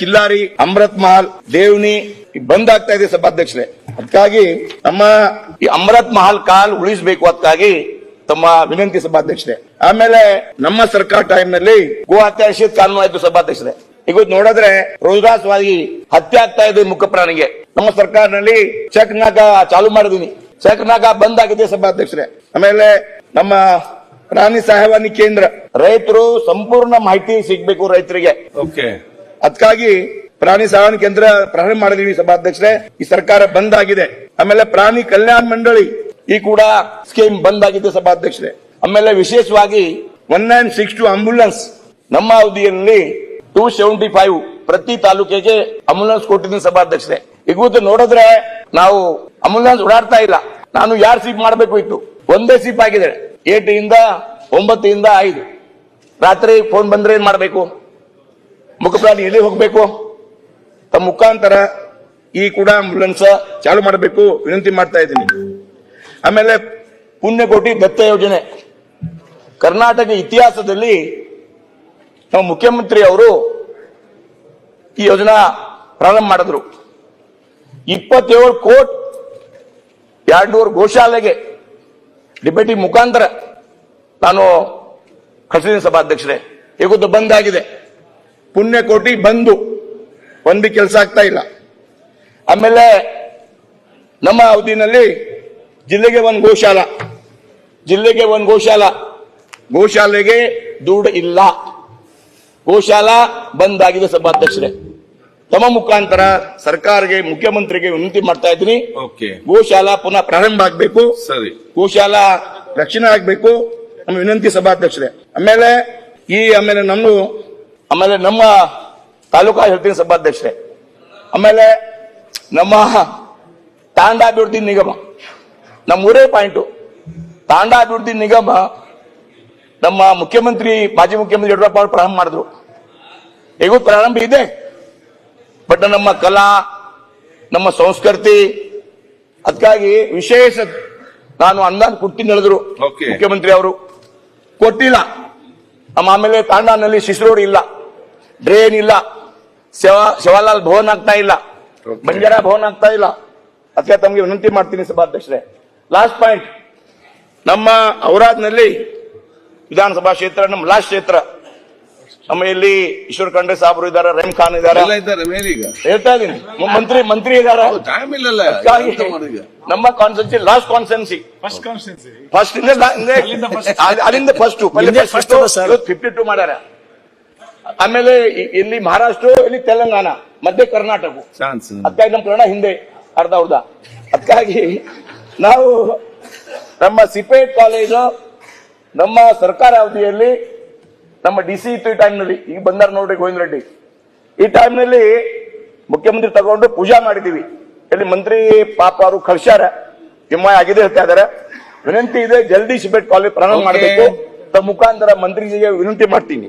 ಕಿಲ್ಲಾರಿ ಅಮೃತ್ ಮಹಲ್, ದೇವ್ನಿ ಬಂದ್ ಆಗ್ತಾ ಇದೆ ಸಭಾಧ್ಯಕ್ಷರೇ. ಅದಕ್ಕಾಗಿ ನಮ್ಮ ಈ ಅಮೃತ್ ಮಹಲ್ ಕಾಲ್ ಉಳಿಸಬೇಕು ಅದಕ್ಕಾಗಿ ತಮ್ಮ ವಿನಂತಿ ಸಭಾಧ್ಯಕ್ಷರೇ. ಆಮೇಲೆ ನಮ್ಮ ಸರ್ಕಾರ ಟೈಮ್ನಲ್ಲಿ ಗೋ ಹತ್ಯೆ ನಿಷೇಧ ಕಾನೂನು ಆಯ್ತು ಸಭಾಧ್ಯಕ್ಷರೇ. ಈಗ ನೋಡಿದ್ರೆ ರೋಜಾಸವಾಗಿ ಹತ್ಯೆ ಆಗ್ತಾ ಇದೆ ಮುಖ ಪ್ರಾಣಿಗೆ. ನಮ್ಮ ಸರ್ಕಾರನಲ್ಲಿ ಚೆಕ್ ನಾಗ ಚಾಲು ಮಾಡಿದೀನಿ ಚೆಕ್ ಬಂದ್ ಆಗಿದೆ ಸಭಾಧ್ಯಕ್ಷರೇ. ಆಮೇಲೆ ನಮ್ಮ ಪ್ರಾಣಿ ಸಹಾಯವಾಣಿ ಕೇಂದ್ರ. ರೈತರು ಸಂಪೂರ್ಣ ಮಾಹಿತಿ ಸಿಗ್ಬೇಕು ರೈತರಿಗೆ. ಓಕೆ ಅದಕ್ಕಾಗಿ ಪ್ರಾಣಿ ಸಹಾಯವಾಣಿ ಕೇಂದ್ರ ಪ್ರಾರಂಭ ಮಾಡಿದೀವಿ ಸಭಾಧ್ಯಕ್ಷರೇ. ಈ ಸರ್ಕಾರ ಬಂದ್ ಆಗಿದೆ. ಆಮೇಲೆ ಪ್ರಾಣಿ ಕಲ್ಯಾಣ ಮಂಡಳಿ ಈ ಕೂಡ ಸ್ಕೀಮ್ ಬಂದ್ ಆಗಿದೆ ಸಭಾಧ್ಯಕ್ಷರೇ. ಆಮೇಲೆ ವಿಶೇಷವಾಗಿ one nine six two ambulance ನಮ್ಮ ಅವಧಿಯಲ್ಲಿ ಟೂ ಸೆವೆಂಟಿ ಫೈವ್ ಪ್ರತಿ ತಾಲೂಕಿಗೆ ಆಂಬುಲೆನ್ಸ್ ಕೊಟ್ಟಿದ್ದೀನಿ ಸಭಾಧ್ಯಕ್ಷರೇ. ಈಗೂ ನೋಡಿದ್ರೆ ನಾವು ಆಂಬುಲೆನ್ಸ್ ಓಡಾಡ್ತಾ ಇಲ್ಲ. ನಾನು ಯಾರು ಸೀಪ್ ಮಾಡಬೇಕು ಇತ್ತು? ಒಂದೇ ಸೀಪ್ ಆಗಿದೆ. ಏಟ್ ಇಂದ ಒಂಬತ್ತಿಂದ ಐದು. ರಾತ್ರಿ ಫೋನ್ ಬಂದ್ರೆ ಏನ್ ಮಾಡಬೇಕು? ಮುಖಪ್ರಾಣಿ ಎಲ್ಲಿ ಹೋಗಬೇಕು. ತಮ್ಮ ಮುಖಾಂತರ ಈ ಕೂಡ ಆಂಬುಲೆನ್ಸ್ ಚಾಲು ಮಾಡಬೇಕು. ವಿನಂತಿ ಮಾಡ್ತಾ ಇದ್ದೀನಿ. ಆಮೇಲೆ ಪುಣ್ಯಕೋಟಿ ದತ್ತ ಯೋಜನೆ. ಕರ್ನಾಟಕ ಇತಿಹಾಸದಲ್ಲಿ ನಮ್ಮ ಮುಖ್ಯಮಂತ್ರಿ ಅವರು ಈ ಯೋಜನಾ ಪ್ರಾರಂಭ ಮಾಡಿದ್ರು. ಇಪ್ಪತ್ತೇಳು ಕೋಟ್ ಎರಡ್ನೂರು ಗೋಶಾಲೆಗೆ ಡಿಬೇಟಿ ಮುಖಾಂತರ ನಾನು ಕಳಿಸಿದ್ದೀನಿ ಸಭಾಧ್ಯಕ್ಷರೇ. ಇವತ್ತು ಬಂದಾಗಿದೆ ಪುಣ್ಯಕೋಟಿ ಬಂದು ಒಂದು ಕೆಲಸ ಆಗ್ತಾ ಇಲ್ಲ. ಆಮೇಲೆ ನಮ್ಮ ಅವಧಿನಲ್ಲಿ ಜಿಲ್ಲೆಗೆ ಒಂದು ಗೋಶಾಲ. ಜಿಲ್ಲೆಗೆ ಒಂದು ಗೋಶಾಲ. ಗೋಶಾಲೆಗೆ ದುಡ್ಡು ಇಲ್ಲ. ಗೋಶಾಲ ಬಂದಾಗಿದೆ ಸಭಾಧ್ಯಕ್ಷರೇ. ತಮ್ಮ ಮುಖಾಂತರ ಸರ್ಕಾರಕ್ಕೆ ಮುಖ್ಯಮಂತ್ರಿಗೆ ವಿನಂತಿ ಮಾಡ್ತಾ ಇದ್ದೀನಿ. ಓಕೆ. ಗೋಶಾಲಾ ಪುನಃ ಪ್ರಾರಂಭ ಆಗಬೇಕು. ಸರಿ. ಗೋಶಾಲಾ ರಕ್ಷಣೆ ಆಗ್ಬೇಕು. ನಮ್ಮ ವಿನಂತಿ ಸಭಾಧ್ಯಕ್ಷರೇ. ಆಮೇಲೆ ಈ ಆಮೇಲೆ ನಮ್ಮ ಆಮೇಲೆ ನಮ್ಮ ತಾಲೂಕಾ ಹೆಲ್ತಿನ ಸಭಾಧ್ಯಕ್ಷರೇ ಆಮೇಲೆ ನಮ್ಮ ತಾಂಡ ಅಭಿವೃದ್ಧಿ ನಿಗಮ ನಮ್ಮ ಊರೇ ಪಾಯಿಂಟು ತಾಂಡ ಅಭಿವೃದ್ಧಿ ನಿಗಮ ನಮ್ಮ ಮುಖ್ಯಮಂತ್ರಿ ಮಾಜಿ ಮುಖ್ಯಮಂತ್ರಿ ಯಡಿಯೂರಪ್ಪ ಅವರು ಪ್ರಾರಂಭ ಮಾಡಿದ್ರು. ಹೇಗೂ ಪ್ರಾರಂಭ ಇದೆ. ಬಟ್ ನಮ್ಮ ಕಲಾ ನಮ್ಮ ಸಂಸ್ಕೃತಿ ಅದಕ್ಕಾಗಿ ವಿಶೇಷ ನಾನು ಅನುದಾನ ಕೊಡ್ತೀನಿ ಹೇಳಿದ್ರು. ಮುಖ್ಯಮಂತ್ರಿ ಅವರು. ಕೊಟ್ಟಿಲ್ಲ. ನಮ್ಮ ಆಮೇಲೆ ತಾಂಡಾನಲ್ಲಿ ಶಿಶುರೋಡ್ ಇಲ್ಲ. ಡ್ರೈನ್ ಇಲ್ಲ. ಶಿವ ಶಿವಲಾಲ್ ಭವನ್ ಆಗ್ತಾ ಇಲ್ಲ. ಬಂಜಾರ ಭವನ್ ಆಗ್ತಾ ಇಲ್ಲ. ಅದಕ್ಕೆ ತಮಗೆ ವಿನಂತಿ ಮಾಡ್ತೀನಿ ಸಭಾಧ್ಯಕ್ಷರೇ. ಲಾಸ್ಟ್ ಪಾಯಿಂಟ್ ನಮ್ಮ ಔರಾದ್ನಲ್ಲಿ ವಿಧಾನಸಭಾ ಕ್ಷೇತ್ರ ನಮ್ಮ ಲಾಸ್ಟ್ ಕ್ಷೇತ್ರ. ನಮ್ಮ ಇಲ್ಲಿ ಈಶ್ವರ್ ಖಂಡ್ರೆ ಸಾಬ್ರು ಇದ್ದಾರೆ ರಹೀಂ ಖಾನ್ ಇದ್ದಾರೆ. ಹೇಳ್ತಾ ಇದೀನಿ ಮಂತ್ರಿ ಮಂತ್ರಿ ಇದ್ದಾರೆ? ನಮ್ಮ ಕಾನ್ಸೆನ್ಸಿ ಲಾಸ್ಟ್ ಕಾನ್ಸೆನ್ಸಿ ಫಸ್ಟ್ ಅಲ್ಲಿಂದ ಫಸ್ಟ್ ಫಸ್ಟ್ ಫಿಫ್ಟಿ ಟೂ ಮಾಡ್ಯಾರ. ಆಮೇಲೆ ಇಲ್ಲಿ ಮಹಾರಾಷ್ಟ್ರ ಇಲ್ಲಿ ತೆಲಂಗಾಣ ಮಧ್ಯ ಕರ್ನಾಟಕ ಚಾನ್ಸ್ ಅದಕ್ಕಾಗಿ ನಮ್ಮ ಕನ್ನಡ ಹಿಂದೆ ಅರ್ಧ ಅರ್ಧ ಅದಕ್ಕಾಗಿ ನಾವು ನಮ್ಮ ಸಿಪೇಟ್ ಕಾಲೇಜು ನಮ್ಮ ಸರ್ಕಾರ ಅವಧಿಯಲ್ಲಿ ನಮ್ಮ ಡಿ ಸಿ ಇತ್ತು ಈ ಟೈಮ್ನಲ್ಲಿ ಈಗ ಬಂದಾರ ನೋಡ್ರಿ ಗೋವಿಂದ ರೆಡ್ಡಿ. ಈ ಟೈಮ್ನಲ್ಲಿ ಮುಖ್ಯಮಂತ್ರಿ ತಗೊಂಡು ಪೂಜಾ ಮಾಡಿದೀವಿ. ಇಲ್ಲಿ ಮಂತ್ರಿ ಪಾಪ ಅವರು ಕಳ್ಸ್ಯಾರ. ಹಿಮ್ಮ ಆಗಿದೆ ಹೇಳ್ತಾ ಇದಾರೆ. ವಿನಂತಿ ಇದೆ ಜಲ್ದಿ ಸಿಪೇಟ್ ಕಾಲೇಜ್ ಪ್ರಾರಂಭ. ಮಾಡಬೇಕು. ತಮ್ಮ ಮುಖಾಂತರ ಮಂತ್ರಿಗೆ ವಿನಂತಿ ಮಾಡ್ತೀನಿ.